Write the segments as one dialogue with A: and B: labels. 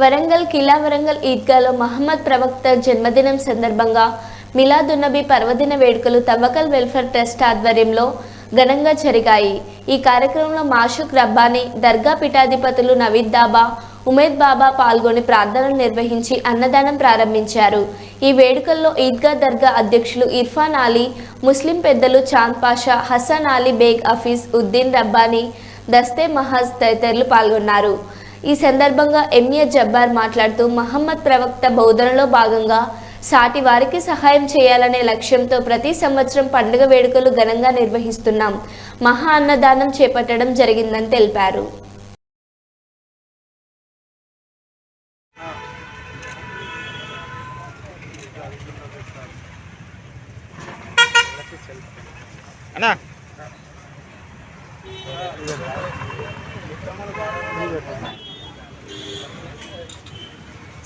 A: వరంగల్ కిలా వరంగల్ ఈద్గాలో మహమ్మద్ ప్రవక్త జన్మదినం సందర్భంగా మిలాదున్నబి పర్వదిన వేడుకలు తవ్వకల్ వెల్ఫేర్ ట్రస్ట్ ఆధ్వర్యంలో ఘనంగా జరిగాయి. ఈ కార్యక్రమంలో మాషుక్ రబ్బానీ దర్గా పీఠాధిపతులు నవీద్ దాబా ఉమేద్ బాబా పాల్గొని ప్రార్థనలు నిర్వహించి అన్నదానం ప్రారంభించారు. ఈ వేడుకల్లో ఈద్గా దర్గా అధ్యక్షులు ఇర్ఫాన్ అలీ ముస్లిం పెద్దలు చాంద్ పాషా హసన్ అలీ బేగ్ హఫీజ్ ఉద్దీన్ రబ్బానీ దస్తే మహాజ్ తదితరులు పాల్గొన్నారు. ఈ సందర్భంగా ఎంఏ జబ్బార్ మాట్లాడుతూ మహమ్మద్ ప్రవక్త బోధనలో భాగంగా సాటి వారికి సహాయం చేయాలనే లక్ష్యంతో ప్రతి సంవత్సరం పండుగ వేడుకలు ఘనంగా నిర్వహిస్తున్నాం. మహా అన్నదానం చేపట్టడం జరిగిందని తెలిపారు.
B: అన్నా.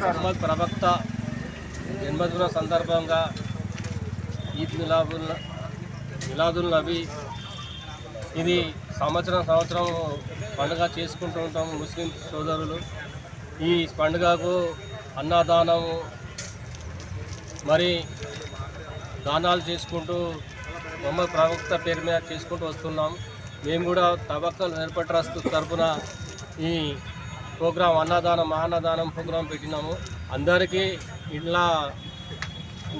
C: మహమ్మద్ ప్రవక్త జన్మదిన సందర్భంగా ఈద్ మిలాదుల్ మిలాదుల్ నబీ ఇది సంవత్సరం సంవత్సరం పండుగ చేసుకుంటూ ఉంటాం ముస్లిం సోదరులు. ఈ పండుగకు అన్నదానము మరి దానాలు చేసుకుంటూ మొహమ్మద్ ప్రవక్త పేరు మీద చేసుకుంటూ వస్తున్నాం. మేము కూడా తబక్కల్ వెల్ఫేర్ ట్రస్ట్ తరఫున ఈ ప్రోగ్రాం అన్నదానం మహాన్నదానం ప్రోగ్రాం పెట్టినాము. అందరికీ ఇలా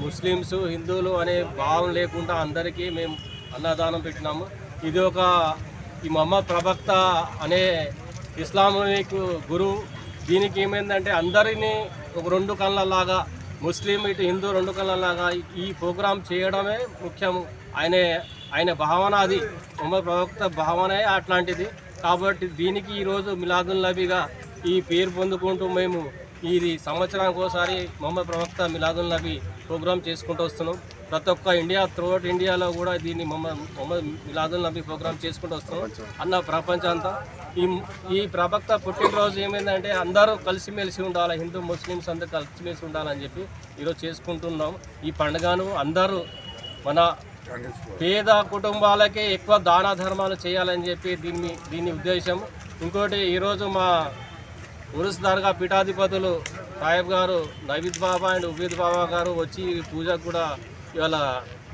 C: ముస్లిమ్స్ హిందువులు అనే భావం లేకుండా అందరికీ మేము అన్నదానం పెట్టినాము. ఇది ఒక ఈ మమ్మ ప్రవక్త అనే ఇస్లామిక్ గురువు దీనికి ఏమైందంటే అందరినీ ఒక రెండు కళ్ళలాగా ముస్లిం ఇటు హిందూ రెండు కళ్ళలాగా ఈ ప్రోగ్రాం చేయడమే ముఖ్యం ఆయన ఆయన భావన అది. మొహమ్మద్ ప్రవక్త భావనే అట్లాంటిది. కాబట్టి దీనికి ఈరోజు మిలాదుల్ నబీగా ఈ పేరు పొందుకుంటూ మేము ఇది సంవత్సరానికి ఒకసారి మొహమ్మద్ ప్రవక్త మిలాదుల్ నబీ ప్రోగ్రాం చేసుకుంటూ వస్తున్నాం. ప్రతి ఒక్క ఇండియా త్రూఅవుట్ ఇండియాలో కూడా దీన్ని మొహమ్మద్ మొహమ్మద్ మిలాదుల్ నబీ ప్రోగ్రాం చేసుకుంటూ వస్తున్నాం. అన్న ప్రపంచం అంతా. ఈ ఈ ప్రవక్త పుట్టినరోజు ఏమైందంటే అందరూ కలిసిమెలిసి ఉండాలి. హిందూ ముస్లిమ్స్ అందరూ కలిసిమెలిసి ఉండాలని చెప్పి ఈరోజు చేసుకుంటున్నాం. ఈ పండుగను అందరూ మన పేద కుటుంబాలకే ఎక్కువ దాన ధర్మాలు చేయాలని చెప్పి దీన్ని దీని ఉద్దేశం. ఇంకోటి ఈరోజు మా ఉరుస్ దర్గా పీఠాధిపతులు సాహెబ్ గారు నవీద్ బాబా అండ్ ఉబీద్ బాబా గారు వచ్చి పూజకు కూడా ఇవాళ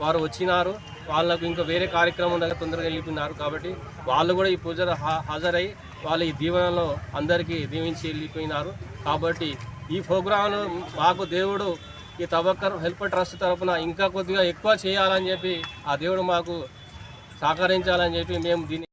C: వారు వచ్చినారు. వాళ్ళకు ఇంకా వేరే కార్యక్రమం దగ్గర తొందరగా వెళ్ళిపోయినారు కాబట్టి వాళ్ళు కూడా ఈ పూజలో హా- హాజరై వాళ్ళ ఈ దీవెనలో అందరికీ దీవించి వెళ్ళిపోయినారు. కాబట్టి ఈ ప్రోగ్రాంను మాకు దేవుడు ఈ తబక్కర్ హెల్ప్ ట్రస్ట్ తరఫున ఇంకా కొద్దిగా ఎక్కువ చేయాలని చెప్పి ఆ దేవుడు మాకు సహకరించాలని చెప్పి మేము దీన్ని